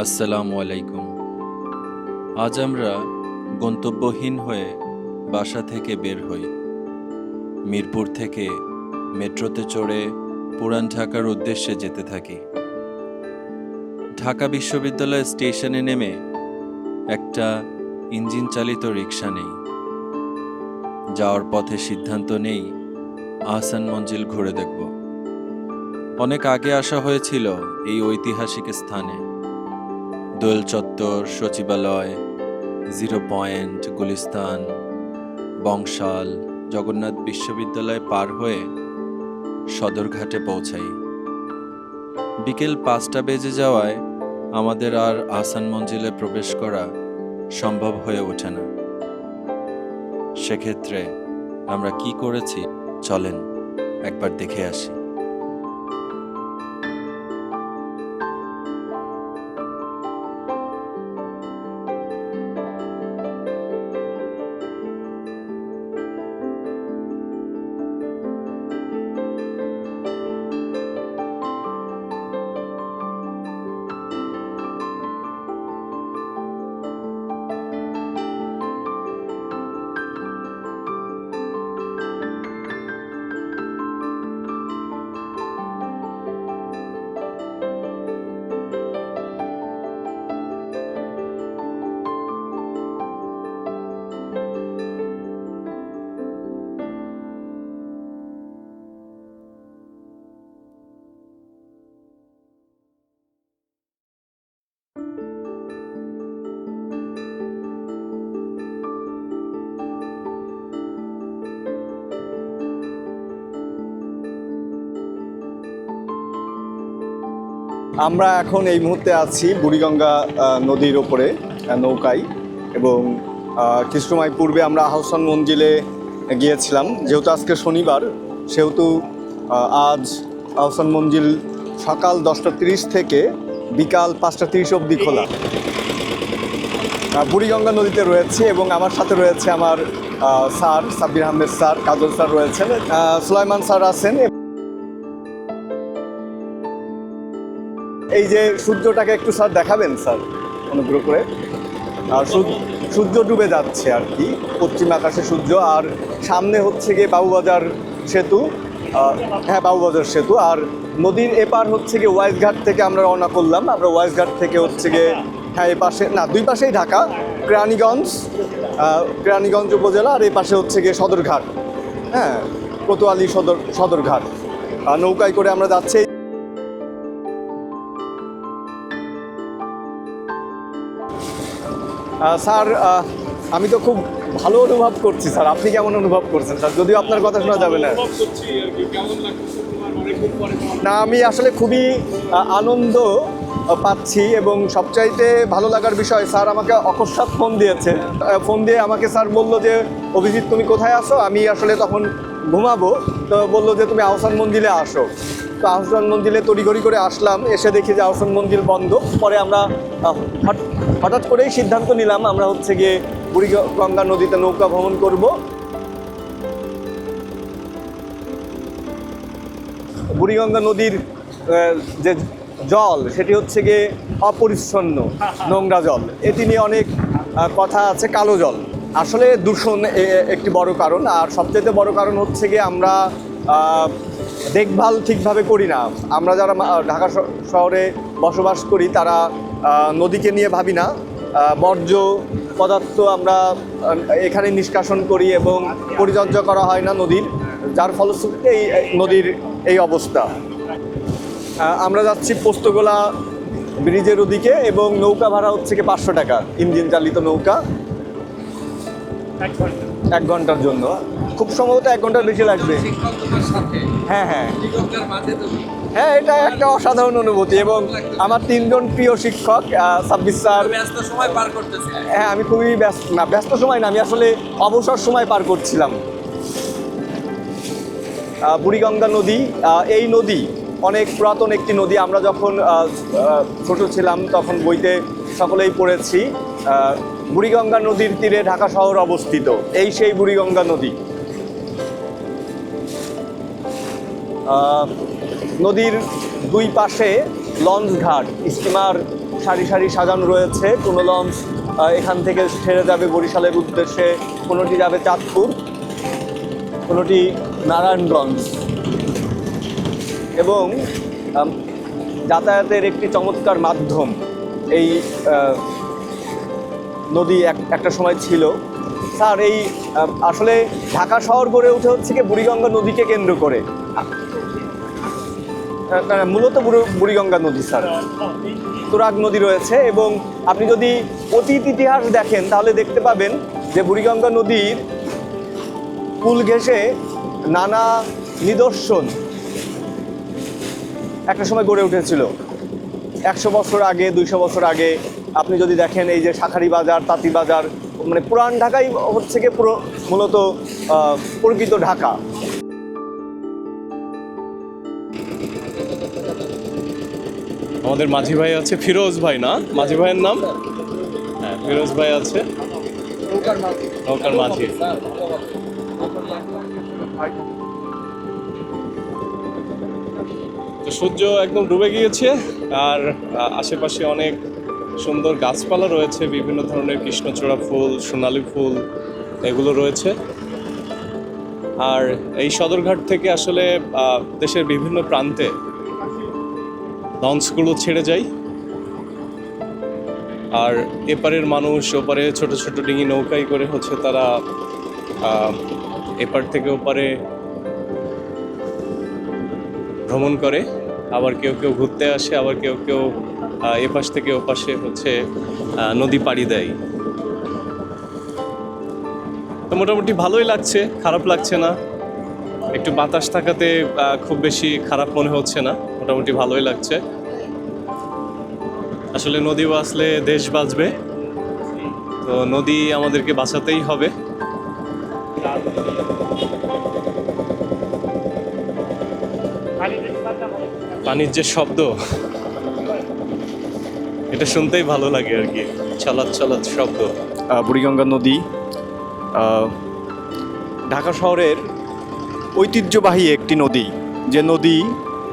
আসসালামু আলাইকুম। আজ আমরা গন্তব্যহীন হয়ে বাসা থেকে বের হই। মিরপুর থেকে মেট্রোতে চড়ে পুরান ঢাকার উদ্দেশ্যে যেতে থাকি। ঢাকা বিশ্ববিদ্যালয় স্টেশনে নেমে একটা ইঞ্জিন চালিত রিক্সা নেই। যাওয়ার পথে সিদ্ধান্ত নেই, আহসান মঞ্জিল ঘুরে দেখব। অনেক আগে আসা হয়েছিল এই ঐতিহাসিক স্থানে। দোল চত্বর সচিবালয়, জিরো পয়েন্ট গুলিস্তান, বংশাল, জগন্নাথ বিশ্ববিদ্যালয় পার হয়ে সদরঘাটে পৌঁছাই। বিকেল পাঁচটা বেজে যাওয়ায় আমাদের আর আসান মঞ্জিলে প্রবেশ করা সম্ভব হয়ে ওঠে না। সেক্ষেত্রে আমরা কি করেছি? চলেন, একবার দেখে আসি। আমরা এখন এই মুহূর্তে আছি বুড়িগঙ্গা নদীর ওপরে নৌকায় এবং কিছু সময় পূর্বে আমরা আহসান মঞ্জিলে গিয়েছিলাম। যেহেতু আজকে শনিবার, সেহেতু আজ আহসান মঞ্জিল সকাল দশটা তিরিশ থেকে বিকাল পাঁচটা তিরিশ অবধি খোলা। বুড়িগঙ্গা নদীতে রয়েছে এবং আমার সাথে রয়েছে আমার sir Sabbir Ahmed sir, Kajal sir রয়েছেন। সুলাইমান স্যার আছেন। এই যে সূর্যটাকে একটু স্যার দেখাবেন স্যার অনুগ্রহ করে। আর সূর্য ডুবে যাচ্ছে আর কি পশ্চিম আকাশে সূর্য আর সামনে হচ্ছে গিয়ে বাবুবাজার সেতু। হ্যাঁ বাবুবাজার সেতু আর নদীর এপার হচ্ছে গিয়ে ওয়াইজঘাট থেকে আমরা রওনা করলাম। আমরা ওয়াইজঘাট থেকে হচ্ছে গিয়ে হ্যাঁ এই পাশে না দুই পাশেই ঢাকা কেরানীগঞ্জ আহ, কেরানীগঞ্জ উপজেলা আর এই পাশে হচ্ছে গিয়ে সদরঘাট। হ্যাঁ কোতোয়ালি সদর সদরঘাট। আর নৌকায় করে আমরা যাচ্ছি। স্যার আমি তো খুব ভালো অনুভব করছি স্যার। আপনি কেমন অনুভব করছেন স্যার? যদিও আপনার কথা শোনা যাবে না। না আমি আসলে খুবই আনন্দ পাচ্ছি এবং সবচাইতে ভালো লাগার বিষয় স্যার আমাকে অকস্মাৎ ফোন দিয়েছে। ফোন দিয়ে আমাকে স্যার বলল যে অভিজিৎ তুমি কোথায় আসো আমি আসলে তখন ঘুমাবো। তো বলল যে তুমি আহসান মন্দিরে আসো। তো আহসান মন্দিরে তড়িঘড়ি করে আসলাম এসে দেখি যে আহসান মন্দির বন্ধ। পরে আমরা হঠাৎ করেই সিদ্ধান্ত নিলাম আমরা হচ্ছে গিয়ে বুড়িগঙ্গা নদীতে নৌকা ভ্রমণ করব। বুড়িগঙ্গা নদীর যে জল, সেটি হচ্ছে গিয়ে অপরিচ্ছন্ন নোংরা জল। এটি নিয়ে অনেক কথা আছে, কালো জল। আসলে দূষণ একটি বড় কারণ। আর সবচেয়ে বড় কারণ হচ্ছে গিয়ে আমরা দেখভাল ঠিকভাবে করি না। আমরা যারা ঢাকা শহরে বসবাস করি, তারা নদীকে নিয়ে ভাবি না। বর্জ্য পদার্থ আমরা এখানে নিষ্কাশন করি এবং পরিচর্যা করা হয় না নদীর যার ফলশ্রুতিতে এই নদীর এই অবস্থা। আমরা যাচ্ছি পোস্তগোলা ব্রিজের ওদিকে এবং নৌকা ভাড়া হচ্ছে কি পাঁচশো টাকা ইঞ্জিন চালিত নৌকা। এক ঘণ্টার জন্য। খুব সম্ভবত এক ঘণ্টার বেশি লাগবে। হ্যাঁ হ্যাঁ। হ্যাঁ এটা একটা অসাধারণ অনুভূতি এবং আমার তিনজন প্রিয় শিক্ষক সাব্বির স্যার। ব্যস্ত সময় পার করতেছিলে। হ্যাঁ আমি খুবই ব্যস্ত না ব্যস্ত সময় না আমি আসলে অবসর সময় পার করছিলাম। বুড়িগঙ্গা নদী এই নদী অনেক পুরাতন একটি নদী। আমরা যখন ছোট ছিলাম তখন বইতে সকলেই পড়েছি। বুড়িগঙ্গা নদীর তীরে ঢাকা শহর অবস্থিত। এই সেই বুড়িগঙ্গা নদী। নদীর দুই পাশে লঞ্চ ঘাট, স্টিমার সারি সারি সাজানো রয়েছে। কোনো লঞ্চ এখান থেকে ছেড়ে যাবে বরিশালের উদ্দেশ্যে, কোনোটি যাবে চাঁদপুর, কোনোটি নারায়ণগঞ্জ। এবং যাতায়াতের একটি চমৎকার মাধ্যম এই নদী এক- একটা সময় ছিল। স্যার, এই আসলে ঢাকা শহর গড়ে উঠে হচ্ছে কি বুড়িগঙ্গা নদীকে কেন্দ্র করে। মূলত বুড়ি- বুড়িগঙ্গা নদী, স্যার। তুরাগ নদী রয়েছে এবং আপনি যদি অতীত ইতিহাস দেখেন, তাহলে দেখতে পাবেন যে বুড়িগঙ্গা নদীর কুল ঘেঁষে নানা নিদর্শন একটা সময় গড়ে উঠেছিল। একশো বছর আগে, দুইশো বছর আগে, আপনি যদি দেখেন এই যে শাখারি বাজার, তাঁতি বাজার মানে পুরান ঢাকাই হচ্ছে গিয়ে পুরো মূলত প্রকৃত ঢাকা। আমাদের মাঝি ভাই আছে ফিরোজ ভাই, না? মাঝি ভাইয়ের নাম? হ্যাঁ ফিরোজ ভাই আছে। নৌকার মাঝি। তো সূর্য একদম ডুবে গিয়েছে, আর আশেপাশে অনেক সুন্দর গাছপালা রয়েছে, বিভিন্ন ধরনের কৃষ্ণচূড়া ফুল, সোনালী ফুল, এগুলো রয়েছে। আর এই সদরঘাট থেকে আসলে দেশের বিভিন্ন প্রান্তে লঞ্চগুলো ছেড়ে যায় আর এপারের মানুষ, ওপারে ছোট ছোট ডিঙি নৌকায় করে হচ্ছে তারা এপার থেকে ওপারে ভ্রমণ করে। আবার কেউ কেউ ঘুরতে আসে, আবার কেউ কেউ এপাশ থেকে ওপাশে হচ্ছে নদী পাড়ি দেয়। তো মোটামুটি ভালোই লাগছে, খারাপ লাগছে না। একটু বাতাস থাকাতে খুব বেশি খারাপ মনে হচ্ছে না। মোটামুটি ভালোই লাগছে। আসলে নদী বাঁচলে দেশ বাঁচবে। তো নদী আমাদেরকে বাঁচাতেই হবে। পানির যে শব্দ, এটা শুনতেই ভালো লাগে আর কি। চালাত চালাত শব্দ। বুড়িগঙ্গা নদী ঢাকা শহরের ঐতিহ্যবাহী একটি নদী, যে নদী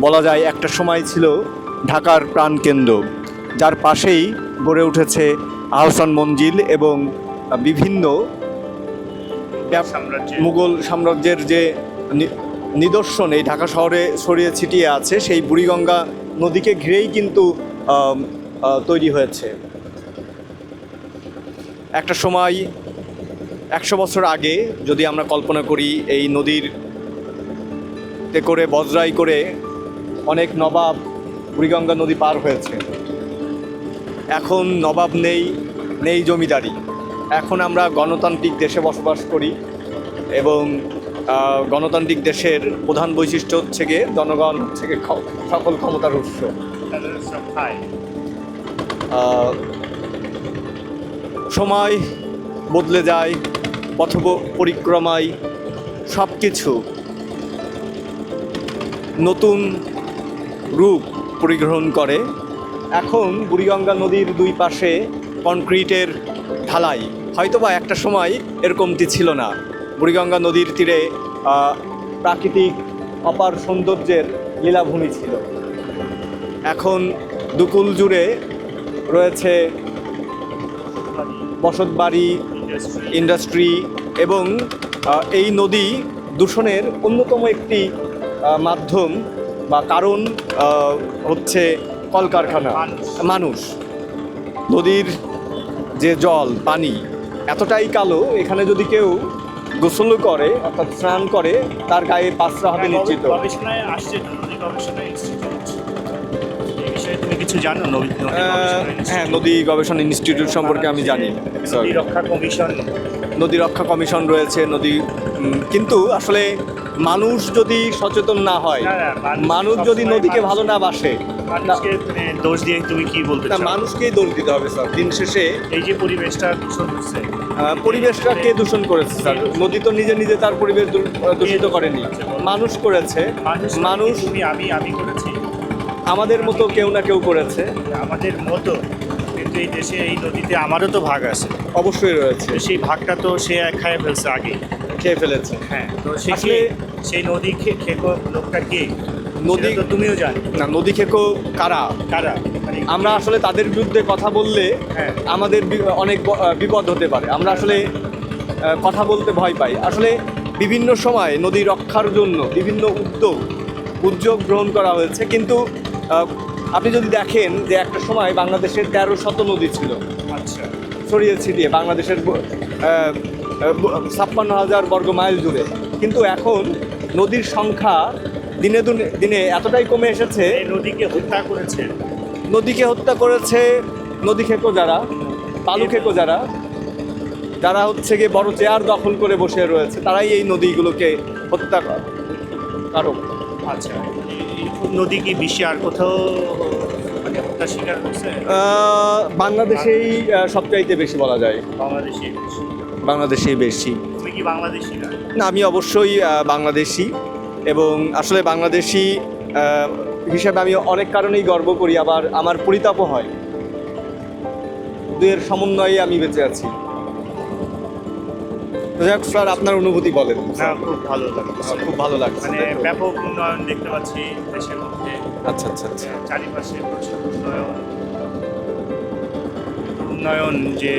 বলা যায় একটা সময় ছিল ঢাকার প্রাণকেন্দ্র যার পাশেই গড়ে উঠেছে আহসান মঞ্জিল এবং বিভিন্ন মুঘল সাম্রাজ্যের যে নিদর্শন এই ঢাকা শহরে ছড়িয়ে ছিটিয়ে আছে সেই বুড়িগঙ্গা নদীকে ঘিরেই কিন্তু তৈরি হয়েছে। একটা সময় একশো বছর আগে যদি আমরা কল্পনা করি এই নদীর করে বজরাই করে অনেক নবাব বুড়িগঙ্গা নদী পার হয়েছে। এখন নবাব নেই নেই জমিদারি। এখন আমরা গণতান্ত্রিক দেশে বসবাস করি এবং গণতান্ত্রিক দেশের প্রধান বৈশিষ্ট্য হচ্ছে গিয়ে জনগণ হচ্ছে সকল ক্ষমতার উৎস। সময় বদলে যায়, পথ পরিক্রমায় সব কিছু নতুন রূপ পরিগ্রহণ করে, এখন বুড়িগঙ্গা নদীর দুই পাশে কনক্রিটের ঢালাই। হয়তোবা একটা সময় এরকমটি ছিল না। বুড়িগঙ্গা নদীর তীরে প্রাকৃতিক অপার সৌন্দর্যের লীলাভূমি ছিল। এখন দুকুল জুড়ে রয়েছে বসতবাড়ি, ইন্ডাস্ট্রি এবং এই নদী দূষণের অন্যতম একটি মাধ্যম বা কারণ হচ্ছে কলকারখানা। মানুষ। নদীর যে জল, পানি, এতটাই কালো, এখানে যদি কেউ গোসল করে, অর্থাৎ স্নান করে, তার গায়ে পাশরা হবে নিশ্চিত। আসছে কিছু জানো? হ্যাঁ নদী গবেষণা ইনস্টিটিউট সম্পর্কে আমি জানি। নদী রক্ষা কমিশন? নদী রক্ষা কমিশন রয়েছে নদী কিন্তু আসলে মানুষ যদি সচেতন না হয় মানুষ যদি নদীকে ভালো না বাসে মানে দোষ দিয়ে তুমি কি বলতে না মানুষকেই দোষ দিতে হবে স্যার। দিন শেষে এই যে পরিবেশটা দূষণ হচ্ছে। পরিবেশটা কে দূষণ করেছে স্যার। নদী তো নিজে নিজে তার পরিবেশ দূষিত করেনি। মানুষ করেছে মানুষ মানুষ আমি আমি করেছি। আমাদের মতো কেউ না কেউ করেছে? আমাদের মতো কিন্তু এই দেশে এই নদীতে আমারও তো ভাগ আছে। অবশ্যই রয়েছে। সেই ভাগটা তো সে এক খায় ফেলছে আগে খেয়ে ফেলেছে। হ্যাঁ তো সে আসলে- সেই নদী খে- খেকো লোকটা কে? নদী তো তুমিও জানো। না নদী খেকো কারা? কারা? মানে আমরা আসলে তাদের বিরুদ্ধে কথা বললে হ্যাঁ। আমাদের অনেক বিপদ হতে পারে। আমরা আসলে কথা বলতে ভয় পাই। আসলে বিভিন্ন সময় নদী রক্ষার জন্য বিভিন্ন উদ্যোগ উদ্যোগ গ্রহণ করা হয়েছে। কিন্তু আপনি যদি দেখেন যে একটা সময় বাংলাদেশের তেরো শত নদী ছিল। আচ্ছা। ছড়িয়ে ছিটিয়ে বাংলাদেশের ছাপ্পান্ন হাজার বর্গ মাইল জুড়ে। কিন্তু এখন নদীর সংখ্যা দিনে দুনে- দিনে এতটাই কমে এসেছে। নদীকে হত্যা করেছে। নদীকে হত্যা করেছে নদী খেকো যারা বালু খেকো যারা যারা হচ্ছে গিয়ে বড় চেয়ার দখল করে বসে রয়েছে তারাই এই নদীগুলোকে হত্যা কর- কারক। আচ্ছা। নদী কি বিশ্বে আর কোথাও মানে শিকার বাংলাদেশেই সবচাইতে বেশি বলা যায়। বাংলাদেশি বাংলাদেশেই বেশি। তুমি কি বাংলাদেশি না? আমি অবশ্যই বাংলাদেশি। এবং আসলে বাংলাদেশি হিসাবে আমি অনেক কারণেই গর্ব করি আবার আমার পরিতাপও হয়। দুয়ের সমন্বয়ে আমি বেঁচে আছি। হোক, স্যার আপনার অনুভূতি বলেন। না খুব ভালো লাগছে। খুব ভালো লাগছে। মানে ব্যাপক উন্নয়ন দেখতে পাচ্ছি দেশের মধ্যে। আচ্ছা আচ্ছা আচ্ছা। চারিপাশে প্রচুর উন্নয়ন। উন্নয়ন যে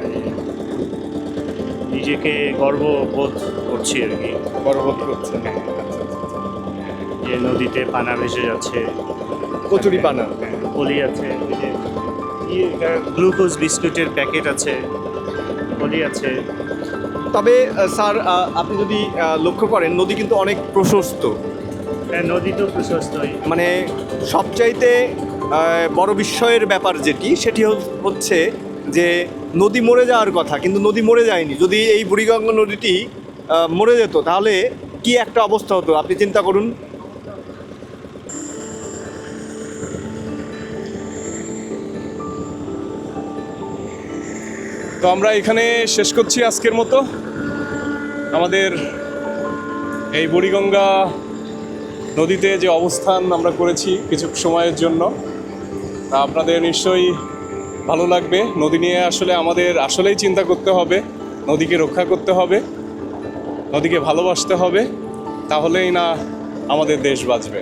মানে নিজেকে গর্ববোধ করছি আর কি। গর্ববোধ করছেন যে নদীতে পানা ভেসে যাচ্ছে। কচুরি পানা। পলি আছে গ্লুকোজ বিস্কুটের প্যাকেট আছে পলি আছে। তবে স্যার আপনি যদি লক্ষ্য করেন নদী কিন্তু অনেক প্রশস্ত। হ্যাঁ, নদী তো প্রশস্ত মানে সবচাইতে বড় বিস্ময়ের ব্যাপার যেটি সেটি হচ্ছে যে নদী মরে যাওয়ার কথা কিন্তু নদী মরে যায়নি। যদি এই বুড়িগঙ্গা নদীটি মরে যেত তাহলে কি একটা অবস্থা হতো? আপনি চিন্তা করুন। তো আমরা এখানে শেষ করছি আজকের মতো। আমাদের এই বুড়িগঙ্গা নদীতে যে অবস্থান আমরা করেছি কিছু সময়ের জন্য, তা আপনাদের নিশ্চয়ই ভালো লাগবে। নদী নিয়ে আসলে আমাদের আসলেই চিন্তা করতে হবে, নদীকে রক্ষা করতে হবে, নদীকে ভালোবাসতে হবে, তাহলেই না আমাদের দেশ বাঁচবে।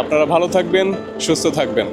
আপনারা ভালো থাকবেন, সুস্থ থাকবেন।